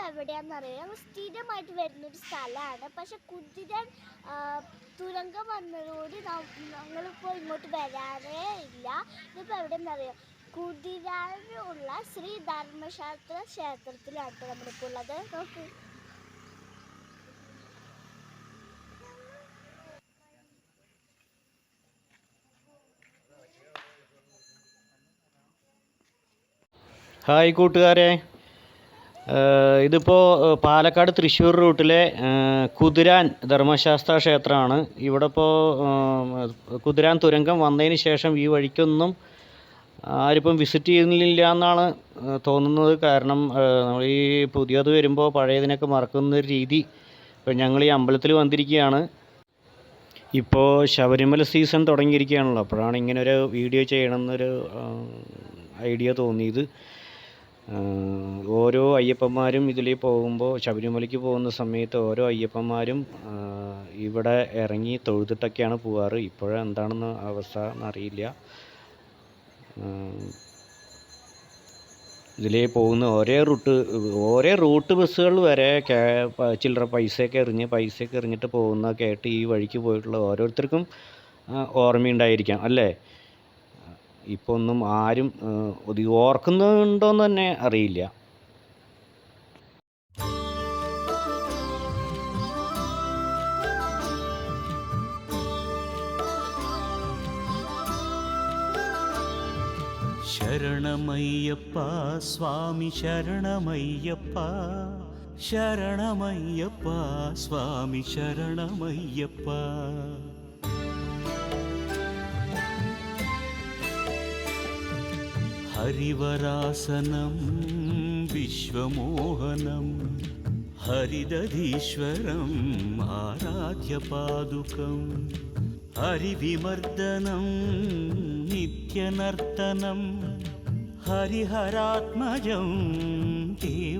ഇതിപ്പോൾ എവിടെയാണെന്നറിയാം. ഞങ്ങൾ സ്ഥിരമായിട്ട് വരുന്നൊരു സ്ഥലമാണ്. പക്ഷെ കുതിരൻ തുരങ്കം വന്നതോട് ഞങ്ങളിപ്പോൾ ഇങ്ങോട്ട് വരാറേ ഇല്ല. ഇതിപ്പോൾ എവിടെയെന്നറിയാം കുതിരാനുള്ള ശ്രീ ധർമ്മശാസ്ത്ര ക്ഷേത്രത്തിലാണ് നമ്മളിപ്പോൾ ഉള്ളത്. നോക്കൂ. ഹായ് കൂട്ടുകാരെ. ഇതിപ്പോൾ പാലക്കാട് തൃശ്ശൂർ റൂട്ടിലെ കുതിരാൻ ധർമ്മശാസ്ത്ര ക്ഷേത്രമാണ്. ഇവിടെ ഇപ്പോൾ കുതിരാൻ തുരങ്കം വന്നതിന് ശേഷം ഈ വഴിക്കൊന്നും ആരിപ്പം വിസിറ്റ് ചെയ്യുന്നില്ല എന്നാണ് തോന്നുന്നത്. കാരണം നമ്മൾ ഈ പുതിയത് വരുമ്പോൾ പഴയതിനൊക്കെ മറക്കുന്ന ഒരു രീതി ഇപ്പം ഞങ്ങൾ ഈ അമ്പലത്തിൽ വന്നിരിക്കുകയാണ് ഇപ്പോൾ ശബരിമല സീസൺ തുടങ്ങിയിരിക്കുകയാണല്ലോ. അപ്പോഴാണ് ഇങ്ങനെ ഒരു വീഡിയോ ചെയ്യണമെന്നൊരു ഐഡിയ തോന്നിയത്. ഓരോ അയ്യപ്പന്മാരും ഇതിൽ പോകുമ്പോൾ ശബരിമലയ്ക്ക് പോകുന്ന സമയത്ത് ഓരോ അയ്യപ്പന്മാരും ഇവിടെ ഇറങ്ങി തൊഴുതിട്ടൊക്കെയാണ് പോവാറ്. ഇപ്പോഴെന്താണെന്ന് അവസ്ഥ എന്നറിയില്ല. ഇതിലേ പോകുന്ന ഒരേ റൂട്ട് ഒരേ റൂട്ട് ബസ്സുകൾ വരെ ചില്ലറ പൈസയൊക്കെ എറിഞ്ഞ് പൈസയൊക്കെ എറിഞ്ഞിട്ട് പോകുന്ന കേട്ട് ഈ വഴിക്ക് പോയിട്ടുള്ള ഓരോരുത്തർക്കും ഓർമ്മയുണ്ടായിരിക്കാം അല്ലേ? ഇപ്പോൾ ഒന്നും ആരും ഒതുങ്ങി ഓർക്കുന്നുണ്ടോയെന്ന് തന്നെ അറിയില്ല. ശരണമയ്യപ്പ സ്വാമി ശരണമയ്യപ്പ ശരണമയ്യപ്പ സ്വാമി ശരണമയ്യപ്പ. हरिवरासनं विश्वमोहनं हरिदधीश्वरम् आराध्यपादुकं हरिविमर्दनं नित्यनर्तनं हरिहरात्मजं देव